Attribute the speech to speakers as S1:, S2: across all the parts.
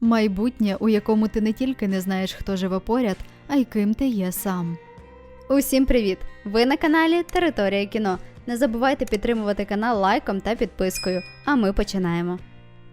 S1: Майбутнє, у якому ти не тільки не знаєш, хто живе поряд, а й ким ти є сам.
S2: Усім привіт! Ви на каналі Територія кіно. Не забувайте підтримувати канал лайком та підпискою. А ми починаємо.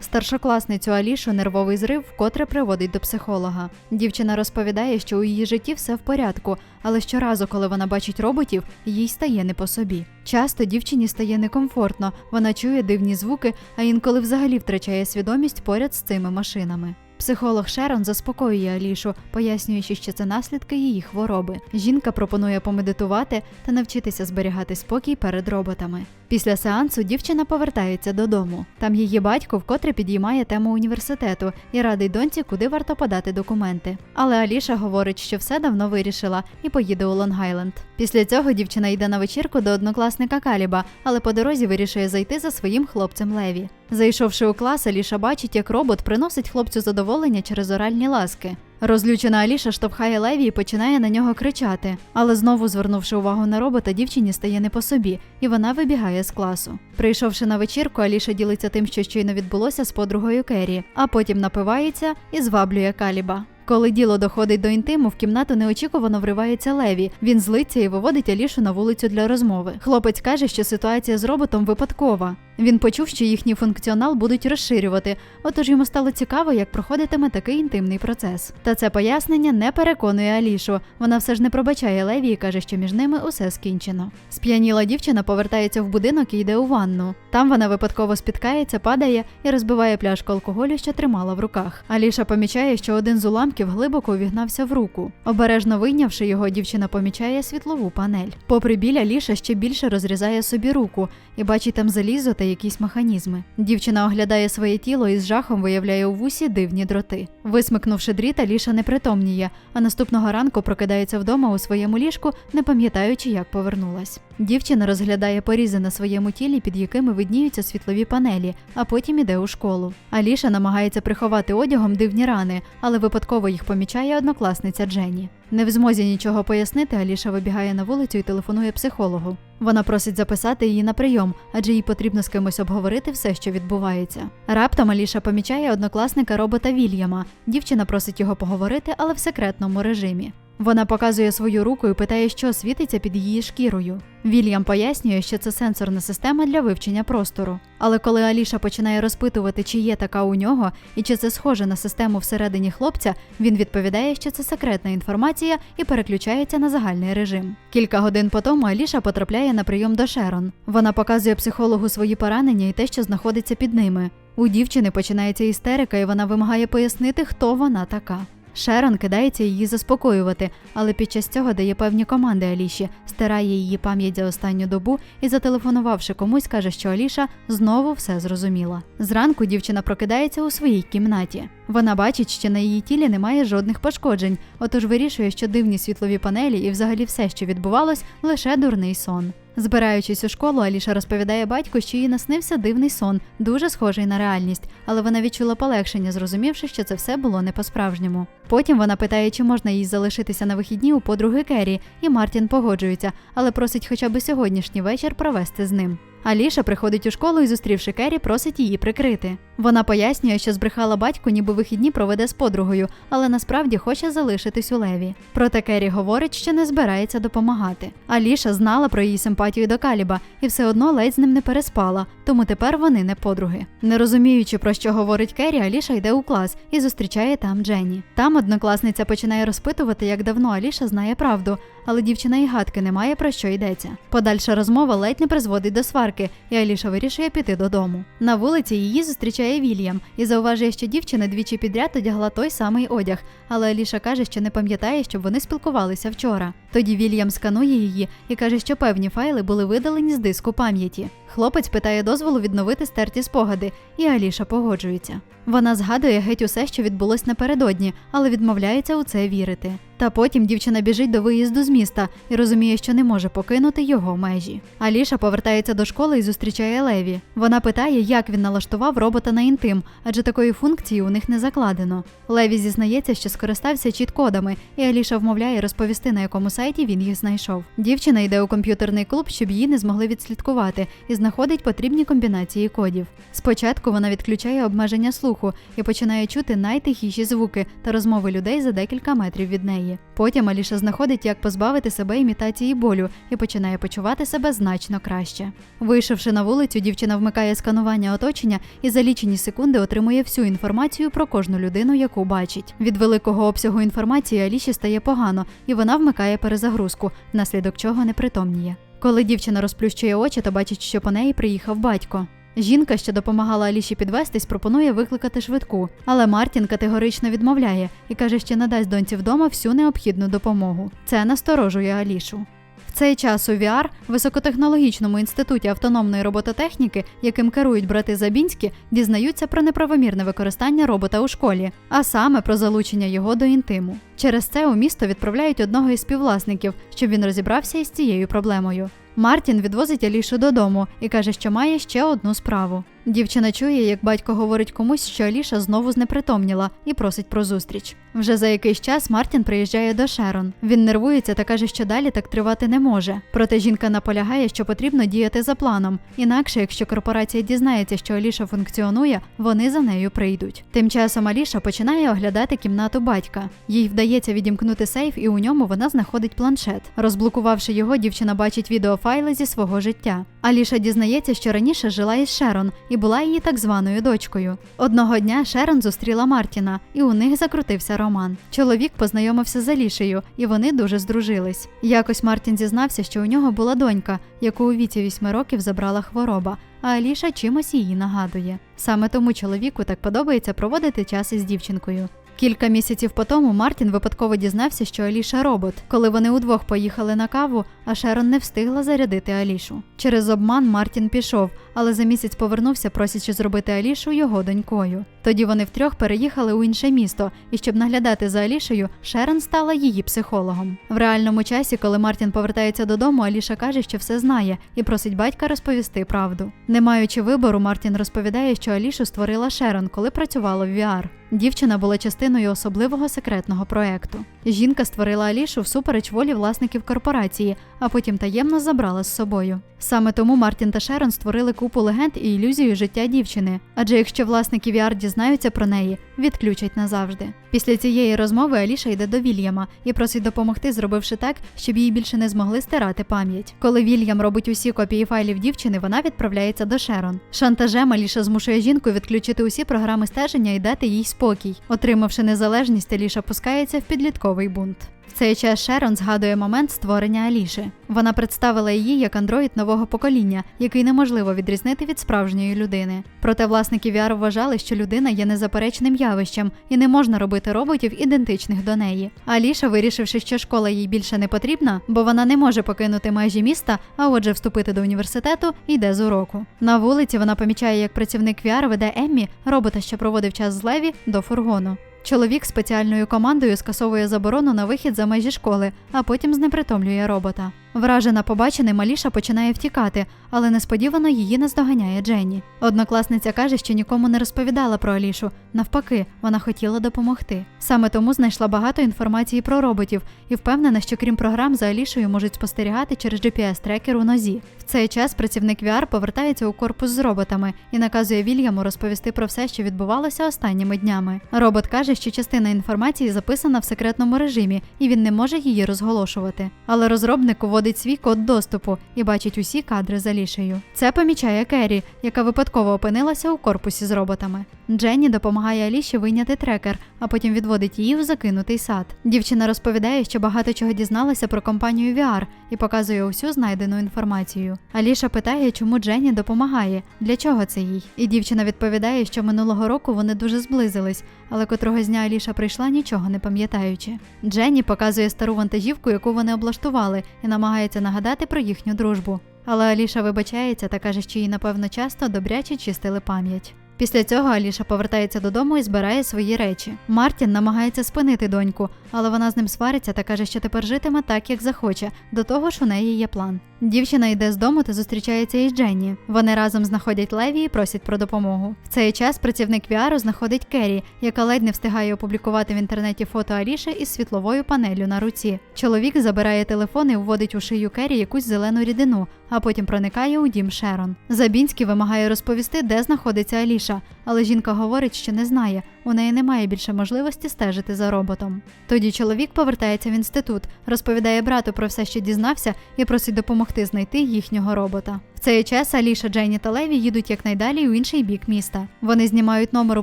S1: Старшокласницю Алішу нервовий зрив вкотре приводить до психолога. Дівчина розповідає, що у її житті все в порядку, але щоразу, коли вона бачить роботів, їй стає не по собі. Часто дівчині стає некомфортно, вона чує дивні звуки, а інколи взагалі втрачає свідомість поряд з цими машинами. Психолог Шерон заспокоює Алішу, пояснюючи, що це наслідки її хвороби. Жінка пропонує помедитувати та навчитися зберігати спокій перед роботами. Після сеансу дівчина повертається додому. Там її батько вкотре підіймає тему університету і радить доньці, куди варто подати документи. Але Аліша говорить, що все давно вирішила і поїде у Лонг-Айленд. Після цього дівчина йде на вечірку до однокласника Каліба, але по дорозі вирішує зайти за своїм хлопцем Леві. Зайшовши у клас, Аліша бачить, як робот приносить хлопцю задоволення через оральні ласки. Розлючена Аліша штовхає Леві і починає на нього кричати. Але знову, звернувши увагу на робота, дівчині стає не по собі, і вона вибігає з класу. Прийшовши на вечірку, Аліша ділиться тим, що щойно відбулося з подругою Керрі, а потім напивається і зваблює Каліба. Коли діло доходить до інтиму, в кімнату неочікувано вривається Леві. Він злиться і виводить Алішу на вулицю для розмови. Хлопець каже, що ситуація з роботом випадкова. Він почув, що їхній функціонал будуть розширювати, отож йому стало цікаво, як проходитиме такий інтимний процес. Та це пояснення не переконує Алішу. Вона все ж не пробачає Леві і каже, що між ними усе скінчено. Сп'яніла дівчина повертається в будинок і йде у ванну. Там вона випадково спіткається, падає і розбиває пляшку алкоголю, що тримала в руках. Аліша помічає, що один з уламків глибоко увігнався в руку. Обережно вийнявши його, дівчина помічає світлову панель. Попри біль, Аліша ще більше розрізає собі руку і бачить там залізо та якісь механізми. Дівчина оглядає своє тіло і з жахом виявляє у вусі дивні дроти. Висмикнувши дріт, Аліша непритомніє, а наступного ранку прокидається вдома у своєму ліжку, не пам'ятаючи, як повернулась. Дівчина розглядає порізи на своєму тілі, під якими видніються світлові панелі, а потім іде у школу. Аліша намагається приховати одягом дивні рани, але випадково їх помічає однокласниця Дженні. Не в змозі нічого пояснити, Аліша вибігає на вулицю і телефонує психологу. Вона просить записати її на прийом, адже їй потрібно з кимось обговорити все, що відбувається. Раптом Аліша помічає однокласника робота Вільяма. Дівчина просить його поговорити, але в секретному режимі. Вона показує свою руку і питає, що світиться під її шкірою. Вільям пояснює, що це сенсорна система для вивчення простору. Але коли Аліша починає розпитувати, чи є така у нього і чи це схоже на систему всередині хлопця, він відповідає, що це секретна інформація і переключається на загальний режим. Кілька годин по тому Аліша потрапляє на прийом до Шерон. Вона показує психологу свої поранення і те, що знаходиться під ними. У дівчини починається істерика, і вона вимагає пояснити, хто вона така. Шерон кидається її заспокоювати, але під час цього дає певні команди Аліші, стирає її пам'ять за останню добу і, зателефонувавши комусь, каже, що Аліша знову все зрозуміла. Зранку дівчина прокидається у своїй кімнаті. Вона бачить, що на її тілі немає жодних пошкоджень, отож вирішує, що дивні світлові панелі і взагалі все, що відбувалось, лише дурний сон. Збираючись у школу, Аліша розповідає батьку, що їй наснився дивний сон, дуже схожий на реальність, але вона відчула полегшення, зрозумівши, що це все було не по-справжньому. Потім вона питає, чи можна їй залишитися на вихідні у подруги Керрі, і Мартін погоджується, але просить хоча б сьогоднішній вечір провести з ним. Аліша приходить у школу і, зустрівши Керрі, просить її прикрити. Вона пояснює, що збрехала батьку, ніби вихідні проведе з подругою, але насправді хоче залишитись у Леві. Проте Керрі говорить, що не збирається допомагати. Аліша знала про її симпатію до Каліба і все одно ледь з ним не переспала, тому тепер вони не подруги. Не розуміючи, про що говорить Керрі, Аліша йде у клас і зустрічає там Дженні. Там однокласниця починає розпитувати, як давно Аліша знає правду, але дівчина і гадки не має про що йдеться. Подальша розмова ледь не призводить до сварки, і Аліша вирішує піти додому. На вулиці її зустрічає Вільям і зауважує, що дівчина двічі підряд одягла той самий одяг, але Аліша каже, що не пам'ятає, щоб вони спілкувалися вчора. Тоді Вільям сканує її і каже, що певні файли були видалені з диску пам'яті. Хлопець питає дозволу відновити стерті спогади, і Аліша погоджується. Вона згадує геть усе, що відбулось напередодні, але відмовляється у це вірити. Та потім дівчина біжить до виїзду з міста і розуміє, що не може покинути його межі. Аліша повертається до школи і зустрічає Леві. Вона питає, як він налаштував робота на інтим, адже такої функції у них не закладено. Леві зізнається, що скористався чіт-кодами, і Аліша вмовляє розповісти, на якому сайті він їх знайшов. Дівчина йде у комп'ютерний клуб, щоб її не змогли відслідкувати, і знаходить потрібні комбінації кодів. Спочатку вона відключає обмеження слуху і починає чути найтихіші звуки та розмови людей за декілька метрів від неї. Потім Аліша знаходить, як позбавити себе імітації болю і починає почувати себе значно краще. Вийшовши на вулицю, дівчина вмикає сканування оточення і за лічені секунди отримує всю інформацію про кожну людину, яку бачить. Від великого обсягу інформації Аліші стає погано, і вона вмикає перезагрузку, внаслідок чого непритомніє. Коли дівчина розплющує очі, та бачить, що по неї приїхав батько. Жінка, що допомагала Аліші підвестись, пропонує викликати швидку, але Мартін категорично відмовляє і каже, що надасть доньці вдома всю необхідну допомогу. Це насторожує Алішу. Цей час у VR, високотехнологічному інституті автономної робототехніки, яким керують брати Забінські, дізнаються про неправомірне використання робота у школі, а саме про залучення його до інтиму. Через це у місто відправляють одного із співвласників, щоб він розібрався із цією проблемою. Мартін відвозить Алішу додому і каже, що має ще одну справу. Дівчина чує, як батько говорить комусь, що Аліша знову знепритомніла і просить про зустріч. Вже за якийсь час Мартін приїжджає до Шерон. Він нервується та каже, що далі так тривати не може. Проте жінка наполягає, що потрібно діяти за планом. Інакше, якщо корпорація дізнається, що Аліша функціонує, вони за нею прийдуть. Тим часом Аліша починає оглядати кімнату батька. Їй вдається відімкнути сейф, і у ньому вона знаходить планшет. Розблокувавши його, дівчина бачить відеофайли зі свого життя. Аліша дізнається, що раніше жила із Шерон і була її так званою дочкою. Одного дня Шерон зустріла Мартіна, і у них закрутився роман. Чоловік познайомився з Алішею, і вони дуже здружились. Якось Мартін зізнався, що у нього була донька, яку у віці вісьми років забрала хвороба. А Аліша чимось її нагадує. Саме тому чоловіку так подобається проводити час із дівчинкою. Кілька місяців по тому Мартін випадково дізнався, що Аліша робот, коли вони удвох поїхали на каву, а Шерон не встигла зарядити Алішу. Через обман Мартін пішов, але за місяць повернувся, просячи зробити Алішу його донькою. Тоді вони втрьох переїхали у інше місто, і щоб наглядати за Алішею, Шерон стала її психологом. В реальному часі, коли Мартін повертається додому, Аліша каже, що все знає, і просить батька розповісти правду. Не маючи вибору, Мартін розповідає, що Алішу створила Шерон, коли працювала в VR. Дівчина була частиною особливого секретного проекту. Жінка створила Алішу всупереч волі власників корпорації, а потім таємно забрала з собою. Саме тому Мартін та Шерон створили купу легенд і ілюзію життя дівчини. Адже якщо власники VR дізнаються про неї, відключать назавжди. Після цієї розмови Аліша йде до Вільяма і просить допомогти, зробивши так, щоб їй більше не змогли стирати пам'ять. Коли Вільям робить усі копії файлів дівчини, вона відправляється до Шерон. Шантажем Аліша змушує жінку відключити усі програми стеження і дати їй спокій. Отримавши незалежність, Аліша пускається в підлітковий бунт. В цей час Шерон згадує момент створення Аліші. Вона представила її як андроїд нового покоління, який неможливо відрізнити від справжньої людини. Проте власники VR вважали, що людина є незаперечним явищем і не можна робити роботів ідентичних до неї. Аліша, вирішивши, що школа їй більше не потрібна, бо вона не може покинути межі міста, а отже, вступити до університету, йде з уроку. На вулиці вона помічає, як працівник VR веде Еммі, робота, що проводив час з Леві, до фургону. Чоловік спеціальною командою скасовує заборону на вихід за межі школи, а потім знепритомлює робота. Вражена побаченим, Аліша починає втікати, але несподівано її наздоганяє Дженні. Однокласниця каже, що нікому не розповідала про Алішу. Навпаки, вона хотіла допомогти. Саме тому знайшла багато інформації про роботів і впевнена, що крім програм за Алішою можуть спостерігати через GPS-трекер у нозі. В цей час працівник VR повертається у корпус з роботами і наказує Вільяму розповісти про все, що відбувалося останніми днями. Робот каже, що частина інформації записана в секретному режимі, і він не може її розголошувати. Але розробник вводить свій код доступу і бачить усі кадри з Алішею. Це помічає Керрі, яка випадково опинилася у корпусі з роботами. Дженні допомагає Аліші вийняти трекер, а потім відводить її в закинутий сад. Дівчина розповідає, що багато чого дізналася про компанію VR і показує усю знайдену інформацію. Аліша питає, чому Дженні допомагає, для чого це їй. І дівчина відповідає, що минулого року вони дуже зблизились, але котрого дня Аліша прийшла нічого не пам'ятаючи. Дженні показує стару вантажівку, яку вони облаштували, і намагається нагадати про їхню дружбу. Але Аліша вибачається та каже, що їй, напевно, часто добряче чистили пам'ять. Після цього Аліша повертається додому і збирає свої речі. Мартін намагається спинити доньку, але вона з ним свариться та каже, що тепер житиме так, як захоче. До того ж, у неї є план. Дівчина йде з дому та зустрічається із Дженні. Вони разом знаходять Леві і просять про допомогу. В цей час працівник Віару знаходить Керрі, яка ледь не встигає опублікувати в інтернеті фото Аліші із світловою панеллю на руці. Чоловік забирає телефон і вводить у шию Керрі якусь зелену рідину, а потім проникає у дім Шерон. Забінський вимагає розповісти, де знаходиться Аліша, але жінка говорить, що не знає. У неї немає більше можливості стежити за роботом. Тоді чоловік повертається в інститут, розповідає брату про все, що дізнався, і просить допомогти знайти їхнього робота. Цей час Аліша, Дженні та Леві їдуть якнайдалі у інший бік міста. Вони знімають номер у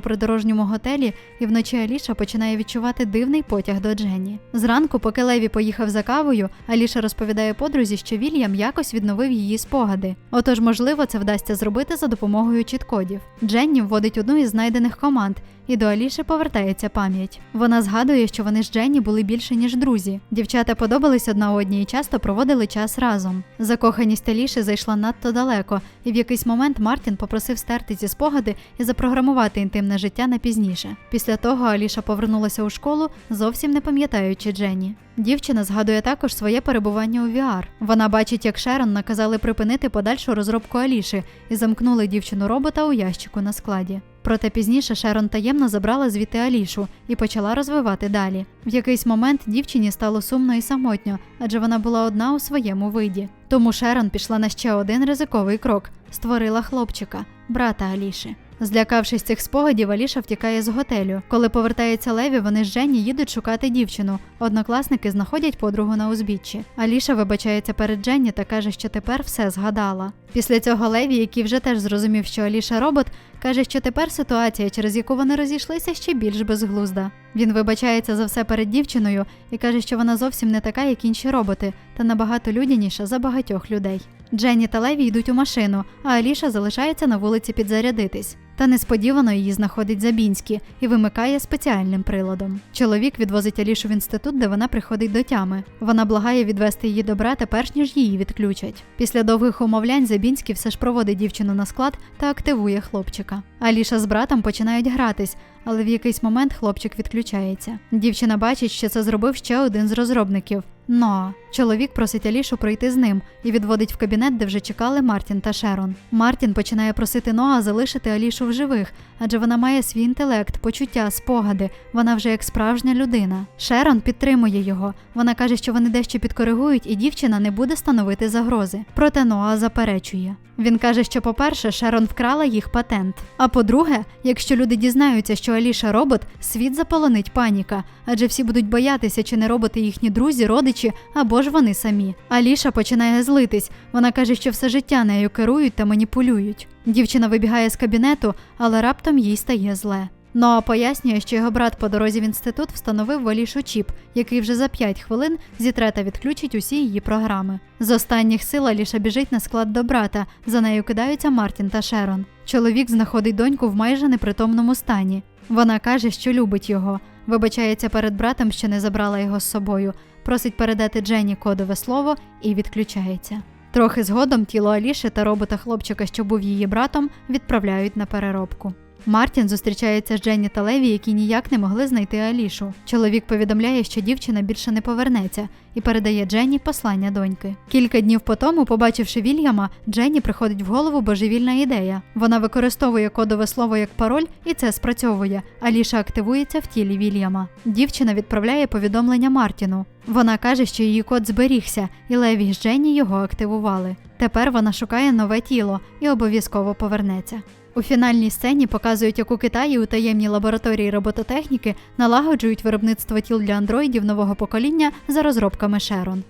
S1: придорожньому готелі, і вночі Аліша починає відчувати дивний потяг до Дженні. Зранку, поки Леві поїхав за кавою, Аліша розповідає подрузі, що Вільям якось відновив її спогади. Отож, можливо, це вдасться зробити за допомогою чіткодів. Дженні вводить одну із знайдених команд. І до Аліші повертається пам'ять. Вона згадує, що вони з Дженні були більше ніж друзі. Дівчата подобались одна одній і часто проводили час разом. Закоханість Аліші зайшла надто далеко, і в якийсь момент Мартін попросив стерти ці спогади і запрограмувати інтимне життя на пізніше. Після того Аліша повернулася у школу, зовсім не пам'ятаючи Дженні. Дівчина згадує також своє перебування у VR. Вона бачить, як Шерон наказали припинити подальшу розробку Аліші і замкнули дівчину робота у ящику на складі. Проте пізніше Шерон таємно забрала звідти Алішу і почала розвивати далі. В якийсь момент дівчині стало сумно і самотньо, адже вона була одна у своєму виді. Тому Шерон пішла на ще один ризиковий крок: створила хлопчика, брата Аліші. Злякавшись цих спогадів, Аліша втікає з готелю. Коли повертається Леві, вони з Жені їдуть шукати дівчину. Однокласники знаходять подругу на узбіччі. Аліша вибачається перед Дженні та каже, що тепер все згадала. Після цього Леві, який вже теж зрозумів, що Аліша робот, каже, що тепер ситуація, через яку вони розійшлися, ще більш безглузда. Він вибачається за все перед дівчиною і каже, що вона зовсім не така, як інші роботи, та набагато людяніша за багатьох людей. Дженні та Леві йдуть у машину, а Аліша залишається на вулиці підзарядитись. Та несподівано її знаходить Забінський і вимикає спеціальним приладом. Чоловік відвозить Алішу в інститут, де вона приходить до тями. Вона благає відвести її до брата, перш ніж її відключать. Після довгих умовлянь Забінський все ж проводить дівчину на склад та активує хлопчика. Аліша з братом починають гратись, але в якийсь момент хлопчик відключається. Дівчина бачить, що це зробив ще один з розробників. Ноа. Чоловік просить Алішу пройти з ним і відводить в кабінет, де вже чекали Мартін та Шерон. Мартін починає просити Ноа залишити Алішу в живих, адже вона має свій інтелект, почуття, спогади. Вона вже як справжня людина. Шерон підтримує його. Вона каже, що вони дещо підкоригують, і дівчина не буде становити загрози. Проте Ноа заперечує. Він каже, що, по-перше, Шерон вкрала їх патент. А по-друге, якщо люди дізнаються, що Аліша робот, світ заполонить паніка, адже всі будуть боятися, чи не роботи їхні друзі, родичі або ж вони самі. Аліша починає злитись. Вона каже, що все життя нею керують та маніпулюють. Дівчина вибігає з кабінету, але раптом їй стає зле. Ноа пояснює, що його брат по дорозі в інститут встановив в Алішу чіп, який вже за 5 хвилин зітре та відключить усі її програми. З останніх сил Аліша біжить на склад до брата. За нею кидаються Мартін та Шерон. Чоловік знаходить доньку в майже непритомному стані. Вона каже, що любить його, вибачається перед братом, що не забрала його з собою, просить передати Дженні кодове слово і відключається. Трохи згодом тіло Аліши та робота хлопчика, що був її братом, відправляють на переробку. Мартін зустрічається з Дженні та Леві, які ніяк не могли знайти Алішу. Чоловік повідомляє, що дівчина більше не повернеться, і передає Дженні послання доньки. Кілька днів по тому, побачивши Вільяма, Дженні приходить в голову божевільна ідея. Вона використовує кодове слово як пароль, і це спрацьовує. Аліша активується в тілі Вільяма. Дівчина відправляє повідомлення Мартіну. Вона каже, що її код зберігся, і Леві з Дженні його активували. Тепер вона шукає нове тіло і обов'язково повернеться. У фінальній сцені показують, як у Китаї у таємній лабораторії робототехніки налагоджують виробництво тіл для андроїдів нового покоління за розробками Шерон.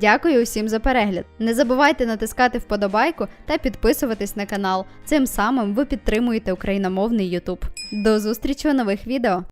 S2: Дякую усім за перегляд. Не забувайте натискати вподобайку та підписуватись на канал. Цим самим ви підтримуєте україномовний YouTube. До зустрічі у нових відео!